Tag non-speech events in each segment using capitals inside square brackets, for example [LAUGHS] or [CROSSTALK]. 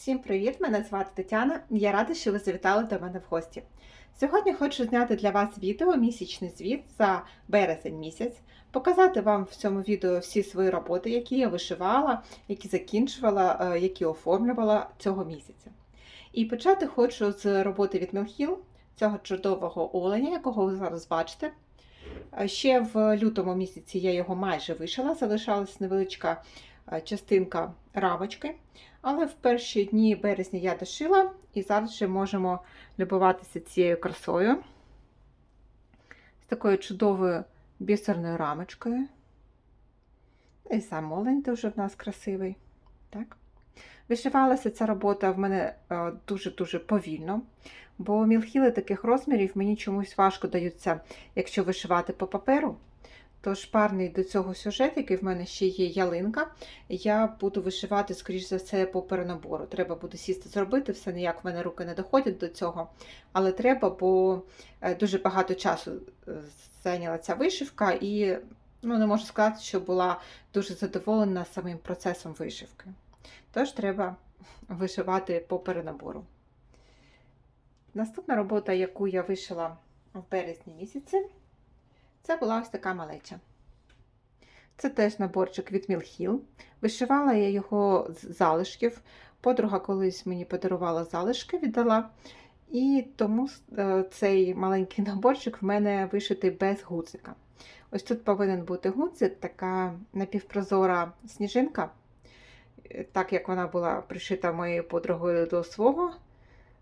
Всім привіт! Мене звати Тетяна. Я рада, що ви завітали до мене в гості. Сьогодні хочу зняти для вас відео місячний звіт за березень місяць, показати вам в цьому відео всі свої роботи, які я вишивала, які закінчувала, е, які оформлювала цього місяця. І почати хочу з роботи від Мілхіл, цього чудового оленя, якого ви зараз бачите. Е, Ще в лютому місяці я його майже вишила, залишалась невеличка е, частинка рамочки. Але в перші дні березня я дошила, і зараз вже можемо любуватися цією красою. З такою чудовою бісерною рамочкою. І сам олень дуже в нас красивий. Так? Вишивалася ця робота в мене е, дуже-дуже повільно, бо мілхіли таких розмірів мені чомусь важко даються, якщо вишивати по паперу. Тож парний до цього сюжет, який в мене ще є ялинка, я буду вишивати, скоріш за все, по перенабору. Треба буде сісти зробити, все ніяк в мене руки не доходять до цього. Але треба, бо е, дуже багато часу е, зайняла ця вишивка, і ну, не можу сказати, що була дуже задоволена самим процесом вишивки. Тож треба вишивати по перенабору. Наступна робота, яку я вишила в березні місяці, це була ось така малеча. Це теж наборчик від Мілхіл. Вишивала я його з залишків. Подруга колись мені подарувала залишки, віддала. І тому е, цей маленький [LAUGHS] наборчик в мене вишитий без гудзика. Ось тут повинен бути гудзик, така напівпрозора сніжинка, Е, так як вона була пришита моєю подругою до свого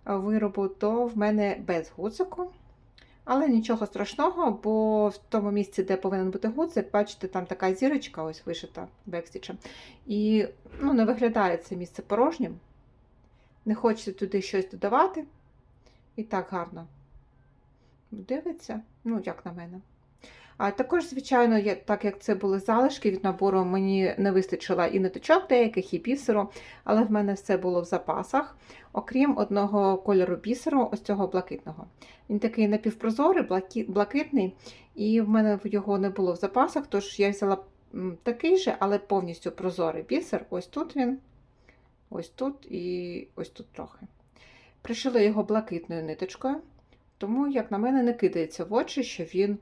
виробу, то в мене без гудзику. Але нічого страшного, бо в тому місці, де повинен бути гудзик, бачите, там така зірочка ось вишита бекстічем. І ну, не виглядає це місце порожнім. Не хочеться туди щось додавати. І так гарно дивиться, ну, як на мене. А також, звичайно, я, так як це були залишки від набору, мені не вистачило і ниточок деяких, і бісеру, але в мене все було в запасах, окрім одного кольору бісеру, ось цього блакитного. Він такий напівпрозорий, блакитний, і в мене його не було в запасах, тож я взяла такий же, але повністю прозорий бісер. Ось тут він, ось тут і ось тут трохи. Пришила його блакитною ниточкою, тому, як на мене, не кидається в очі, що він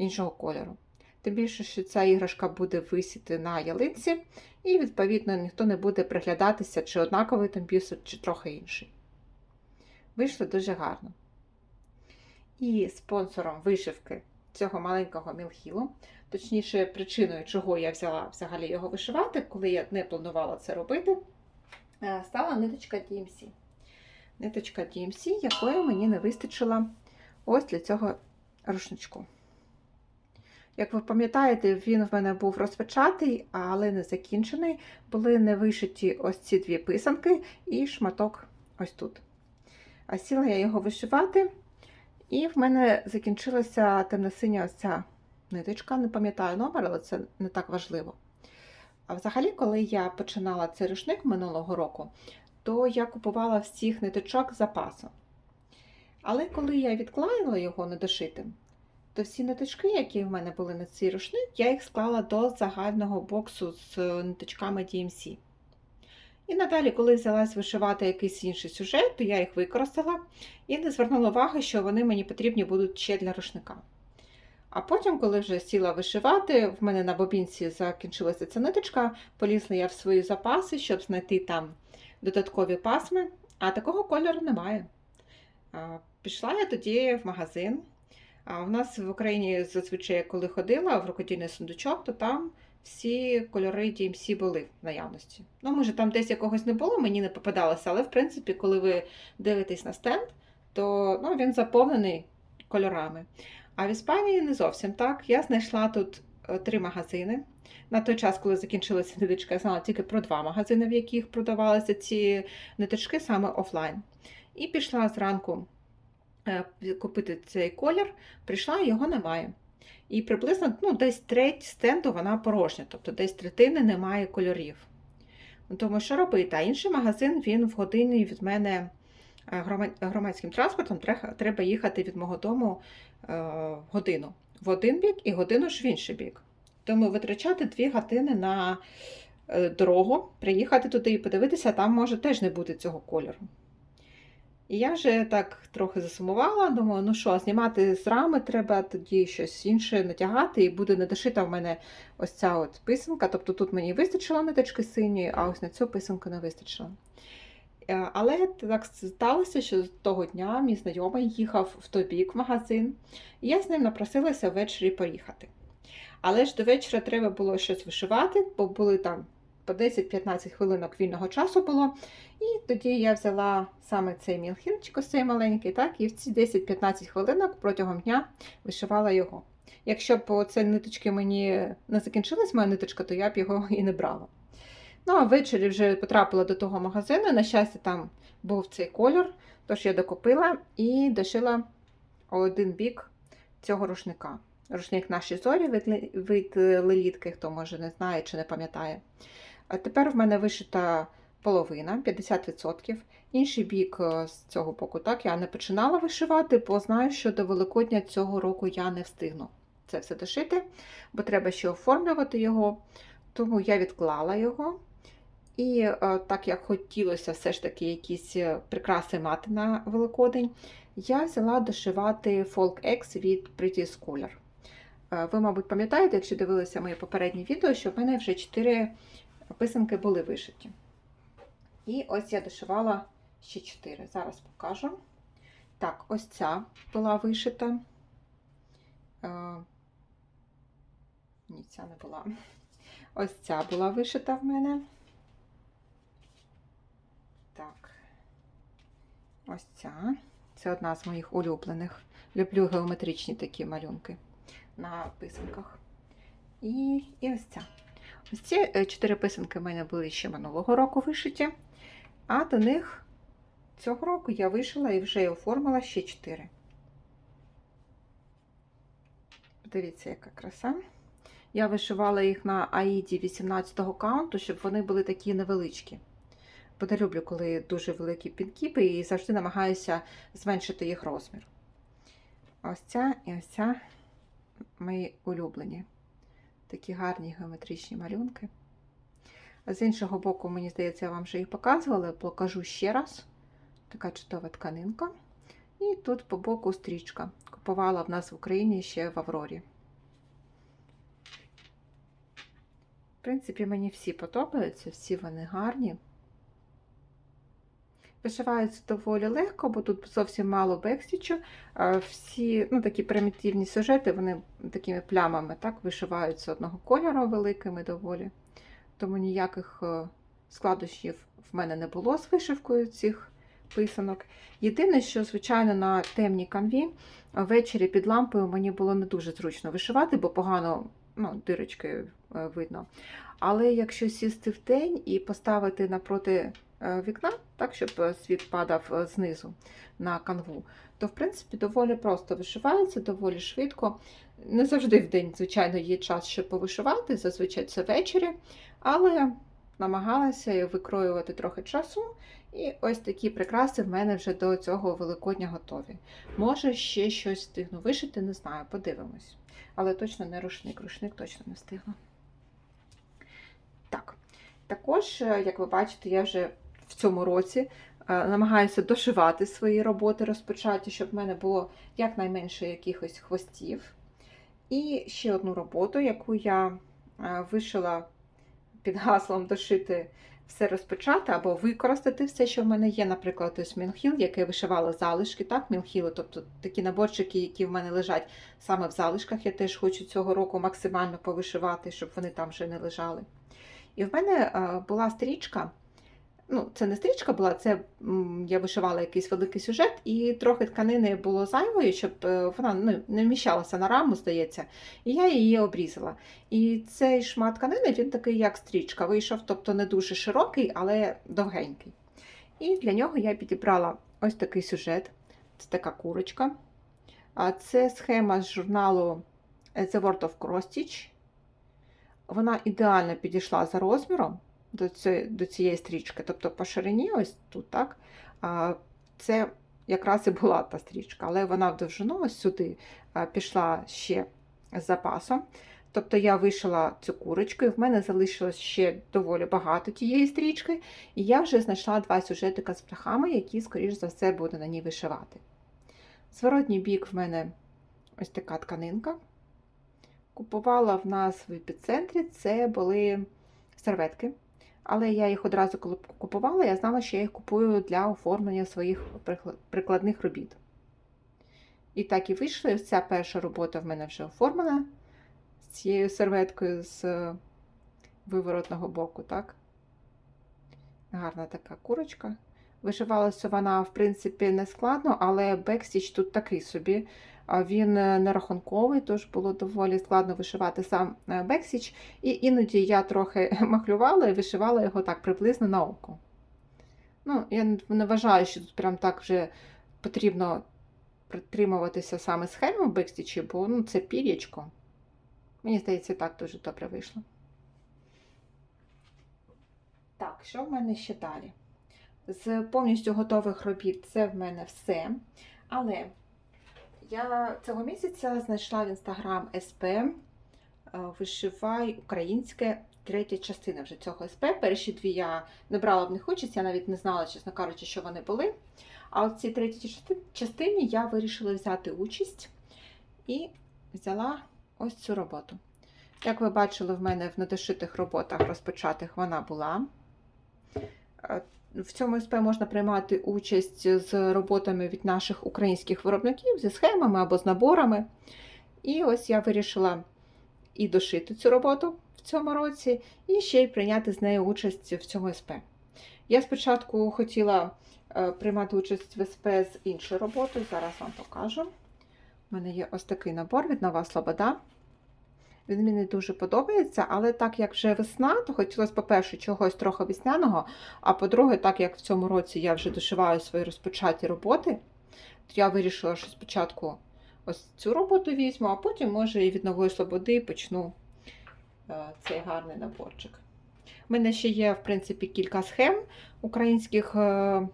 іншого кольору. Тим більше, що ця іграшка буде висіти на ялинці, і, відповідно, ніхто не буде приглядатися, чи однаковий там чи трохи інший. Вийшло дуже гарно. І спонсором вишивки цього маленького мілхілу, точніше, причиною, чого я взяла взагалі його вишивати, коли я не планувала це робити, е, стала ниточка DMC. Ниточка DMC, якої мені не вистачило ось для цього рушничку. Як ви пам'ятаєте, він в мене був розпочатий, але не закінчений. Були не вишиті ось ці дві писанки і шматок ось тут. А сіла я його вишивати, і в мене закінчилася темно-синя ось ця ниточка. Не пам'ятаю номер, але це не так важливо. А взагалі, коли я починала цей рушник минулого року, то я купувала всіх ниточок з запасом. Але коли я відклеїла його недошитим, то всі ниточки, які в мене були на цей рушник, я їх склала до загального боксу з ниточками DMC. І надалі, коли взялась вишивати якийсь інший сюжет, то я їх використала і не звернула уваги, що вони мені потрібні будуть ще для рушника. А потім, коли вже сіла вишивати, в мене на бобінці закінчилася ця ниточка, полізла я в свої запаси, щоб знайти там додаткові пасми, а такого кольору немає. Пішла я тоді в магазин. А у нас в Україні зазвичай, коли ходила в рукодільний сундучок, то там всі кольори DMC були в наявності. Ну, може, там десь якогось не було, мені не попадалося, але в принципі, коли ви дивитесь на стенд, то ну, він заповнений кольорами. А в Іспанії не зовсім так. Я знайшла тут три магазини. На той час, коли закінчилася ниточка, я знала тільки про два магазини, в яких продавалися ці ниточки саме офлайн. І пішла зранку купити цей колір, прийшла, його немає. І приблизно ну, десь треть стенду вона порожня, тобто десь третини немає кольорів. Тому що робити? А інший магазин він в годині від мене громадським транспортом треба їхати від мого дому годину в один бік і годину ж в інший бік. Тому витрачати дві години на е, дорогу, приїхати туди і подивитися, там може теж не бути цього кольору. І я вже так трохи засумувала, думаю, ну що, знімати з рами треба тоді щось інше натягати, і буде недошита в мене ось ця от писанка. Тобто тут мені вистачило ниточки синьої, а ось на цю писанку не вистачило. Е, Але так сталося, що того дня мій знайомий їхав в той бік в магазин, і я з ним напросилася ввечері поїхати. Але ж до вечора треба було щось вишивати, бо були там по 10-15 хвилинок вільного часу було. І тоді я взяла саме цей мілхінчик, ось цей маленький, так, і в ці 10-15 хвилинок протягом дня вишивала його. Якщо б це ниточки мені не закінчилась моя ниточка, то я б його і не брала. Ну, а ввечері вже потрапила до того магазину. На щастя, там був цей кольор, тож я докупила і дошила один бік цього рушника. Рушник наші зорі від, лелітки, хто може не знає чи не пам'ятає. Тепер в мене вишита половина, 50%. Інший бік е, з цього боку, так, я не починала вишивати, бо знаю, що до Великодня цього року я не встигну це все дошити, бо треба ще оформлювати його. Тому я відклала його. І е, так як хотілося все ж таки якісь е, прикраси мати на Великодень, я взяла дошивати Folk X від Pretty Scholar. Е, Ви, мабуть, пам'ятаєте, якщо дивилися моє попереднє відео, що в мене вже 4 писанки були вишиті. І ось я дошивала ще 4. Зараз покажу. Так, ось ця була вишита. Е, Ні, ця не була. Ось ця була вишита в мене. Так. Ось ця. Це одна з моїх улюблених. Люблю геометричні такі малюнки на писанках. І, і ось ця. Ось ці е, чотири писанки в мене були ще минулого року вишиті, а до них цього року я вишила і вже оформила ще чотири. Дивіться, яка краса. Я вишивала їх на Аїді 18-го каунту, щоб вони були такі невеличкі. Бо не люблю, коли дуже великі підкіпи, і завжди намагаюся зменшити їх розмір. Ось ця і ось ця мої улюблені. Такі гарні геометричні малюнки. А з іншого боку, мені здається, я вам вже їх показувала, покажу ще раз. Така чудова тканинка. І тут по боку стрічка. Купувала в нас в Україні ще в Аврорі. В принципі, мені всі подобаються, всі вони гарні. Вишиваються доволі легко, бо тут зовсім мало бекстічу. Всі ну, такі примітивні сюжети, вони такими плямами так, вишиваються одного кольору великими доволі. Тому ніяких е, складнощів в мене не було з вишивкою цих писанок. Єдине, що, звичайно, на темній канві ввечері під лампою мені було не дуже зручно вишивати, бо погано ну, дирочки е, видно. Але якщо сісти в день і поставити напроти е, вікна, так, щоб е, світ падав е, знизу на канву, то в принципі доволі просто вишивається, доволі швидко. Не завжди в день, звичайно, є час, щоб повишивати, зазвичай це ввечері, але намагалася викроювати трохи часу. І ось такі прикраси в мене вже до цього Великодня готові. Може, ще щось встигну вишити, не знаю, подивимось. Але точно не рушник, рушник точно не встигну. Так, також, е, як ви бачите, я вже в цьому році е, намагаюся дошивати свої роботи розпочаті, щоб в мене було якнайменше якихось хвостів. І ще одну роботу, яку я е, вишила під гаслом дошити все розпочати або використати все, що в мене є, наприклад, ось Мілхіл, який вишивала залишки, так, Мілхіли, тобто такі наборчики, які в мене лежать саме в залишках. Я теж хочу цього року максимально повишивати, щоб вони там вже не лежали. І в мене е, була стрічка. Ну, це не стрічка була, це я вишивала якийсь великий сюжет, і трохи тканини було зайвою, щоб е, вона ну, не вміщалася на раму, здається, і я її обрізала. І цей шмат тканини, він такий, як стрічка, вийшов, тобто не дуже широкий, але довгенький. І для нього я підібрала ось такий сюжет. Це така курочка. А Це схема з журналу The World of Cross Stitch. Вона ідеально підійшла за розміром до цієї, до цієї стрічки. Тобто по ширині, ось тут, так, це якраз і була та стрічка, але вона в довжину ось сюди пішла ще з запасом. Тобто я вишила цю курочку, і в мене залишилось ще доволі багато тієї стрічки, і я вже знайшла два сюжетика з птахами, які, скоріш за все, буду на ній вишивати. Зворотній бік в мене ось така тканинка. Купувала в нас в епіцентрі, це були серветки. Але я їх одразу, коли купувала, я знала, що я їх купую для оформлення своїх прикладних робіт. І так і вийшло. Ця перша робота в мене вже оформлена з цією серветкою з е, виворотного боку, так? Гарна така курочка. Вишивалася вона, в принципі, не складно, але бекстіч тут такий собі. Він е, не рахунковий, тож було доволі складно вишивати сам е, бексіч. І іноді я трохи [LAUGHS] махлювала і вишивала його так приблизно на око. Ну, я не- вважаю, що тут прям так вже потрібно притримуватися саме схеми в бекстічі, бо ну, це пір'ячко. Мені здається, так дуже добре вийшло. Так, що в мене ще далі? З повністю готових робіт це в мене все. Але я цього місяця знайшла в інстаграм СП е, Вишивай українське третя частина вже цього СП. Перші дві я не брала в них участь, я навіть не знала, чесно кажучи, що вони були. А от в цій третій частині я вирішила взяти участь і взяла ось цю роботу. Як ви бачили, в мене в недошитих роботах розпочатих вона була. В цьому СП можна приймати участь з роботами від наших українських виробників, зі схемами або з наборами. І ось я вирішила і дошити цю роботу в цьому році, і ще й прийняти з нею участь в цьому СП. Я спочатку хотіла е, приймати участь в СП з іншою роботою, зараз вам покажу. У мене є ось такий набор від Нова Слобода. Він мені дуже подобається, але так як вже весна, то хотілося, по-перше, чогось трохи весняного, а по-друге, так як в цьому році я вже дошиваю свої розпочаті роботи, то я вирішила, що спочатку ось цю роботу візьму, а потім, може, і від нової слободи почну е, цей гарний наборчик. У мене ще є, в принципі, кілька схем українських е,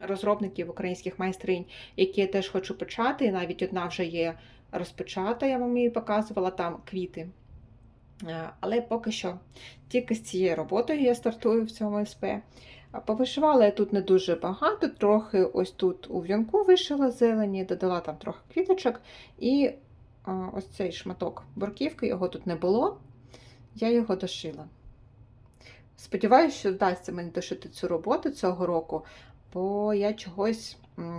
розробників, українських майстринь, які я теж хочу почати. Навіть одна вже є розпочата, я вам її показувала, там квіти. Е, Але поки що тільки з цією роботою я стартую в цьому СП. Повишивала я тут не дуже багато, трохи ось тут у в'янку вишила зелені, додала там трохи квіточок. І ось цей шматок борківки, його тут не було, я його дошила. Сподіваюся, що вдасться мені дошити цю роботу цього року, бо я чогось,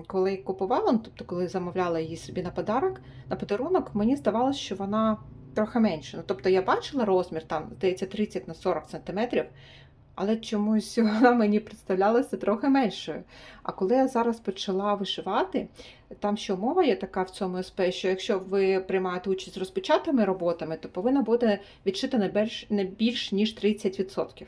коли купувала, ну, тобто коли замовляла її собі на подарок, на подарунок, мені здавалося, що вона трохи менше. Ну, тобто я бачила розмір, там, здається, 30 на 40 см, але чомусь [LAUGHS] вона мені представлялася трохи меншою. А коли я зараз почала вишивати, там ще умова є така в цьому СП, що якщо ви приймаєте участь з розпочатими роботами, то повинна бути відшита не більш, не більш ніж 30%.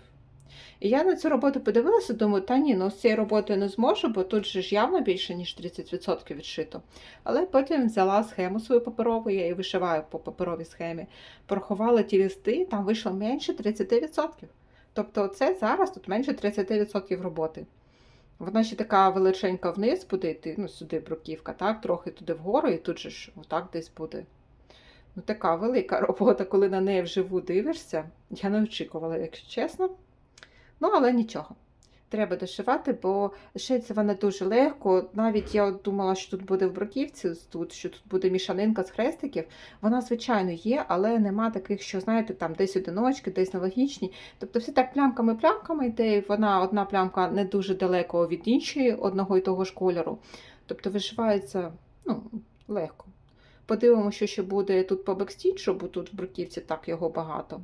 І я на цю роботу подивилася, думаю, та ні, ну з цією роботою не зможу, бо тут же ж явно більше, ніж 30% відшито. Але потім взяла схему свою паперову, я її вишиваю по паперовій схемі, порахувала ті листи, там вийшло менше 30%. Тобто це зараз тут менше 30% роботи. Вона ще така величенька вниз буде йти, ну сюди бруківка, так, трохи туди вгору, і тут же ж отак десь буде. Ну, така велика [LAUGHS] робота, коли на неї вживу дивишся. Я не очікувала, якщо чесно. Ну, але нічого. Треба дошивати, бо шиється вона дуже легко. Навіть я думала, що тут буде в бруківці, тут, що тут буде мішанинка з хрестиків. Вона, звичайно, є, але нема таких, що, знаєте, там десь одиночки, десь нелогічні. Тобто все так плямками-плямками йде, і вона одна плямка не дуже далеко від іншої, одного і того ж кольору. Тобто вишивається ну, легко. Подивимося, що ще буде тут по бекстічу, бо тут в бруківці так його багато.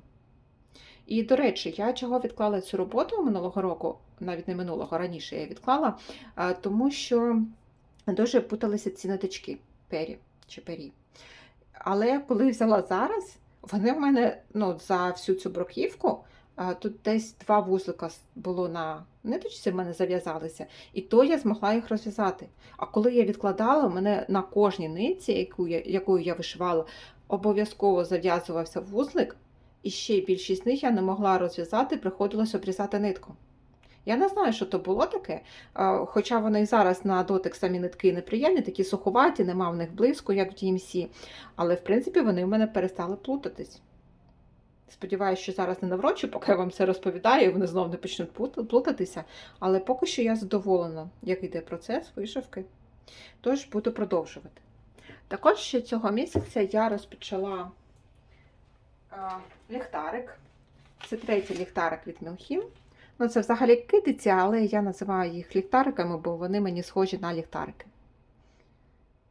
І, до речі, я чого відклала цю роботу минулого року, навіть не минулого, раніше я відклала, тому що дуже путалися ці ниточки пері чи пері. Але коли взяла зараз, вони в мене ну, за всю цю бруківку, тут десь два вузлика було на ниточці, в мене зав'язалися, і то я змогла їх розв'язати. А коли я відкладала, у мене на кожній нитці, яку я, якою я вишивала, обов'язково зав'язувався вузлик, і ще більшість з них я не могла розв'язати, приходилось обрізати нитку. Я не знаю, що то було таке, хоча вони і зараз на дотик самі нитки неприємні, такі суховаті, нема в них блиску, як в DMC, але в принципі вони в мене перестали плутатись. Сподіваюся, що зараз не наврочу, поки я вам це розповідаю, і вони знову не почнуть плутатися. Але поки що я задоволена, як йде процес вишивки. Тож буду продовжувати. Також ще цього місяця я розпочала ліхтарик. Це третій ліхтарик від Мілхім. Ну, це взагалі китиці, але я називаю їх ліхтариками, бо вони мені схожі на ліхтарики.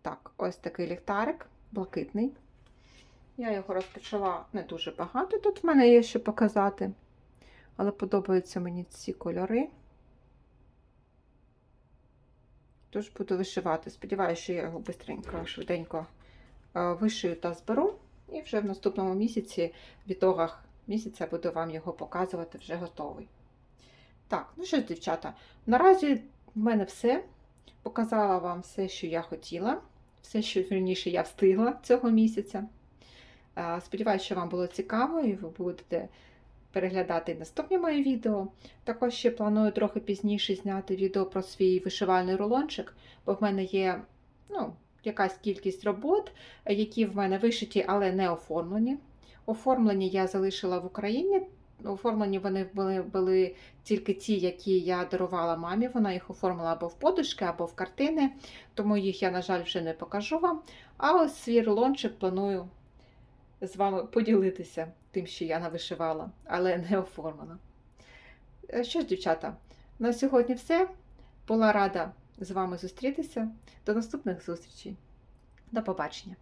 Так, ось такий ліхтарик, блакитний. Я його розпочала не дуже багато. Тут в мене є що показати. Але подобаються мені ці кольори. Тож буду вишивати. Сподіваюся, що я його швидко, швиденько е, вишию та зберу. І вже в наступному місяці, в ітогах місяця, буду вам його показувати вже готовий. Так, ну що ж, дівчата, наразі в мене все. Показала вам все, що я хотіла, все, що вірніше я встигла цього місяця. Сподіваюся, що вам було цікаво і ви будете переглядати наступні мої відео. Також ще планую трохи пізніше зняти відео про свій вишивальний рулончик, бо в мене є ну, якась кількість робот, е, які в мене вишиті, але не оформлені. Оформлені я залишила в Україні. Оформлені вони були, були тільки ті, які я дарувала мамі. Вона їх оформила або в подушки, або в картини, тому їх я, на жаль, вже не покажу вам. А ось свій рулончик планую з вами поділитися тим, що я навишивала, але не оформлена. Е, Що ж, дівчата, на сьогодні все. Була рада з вами зустрітися. До наступних зустрічей. До побачення!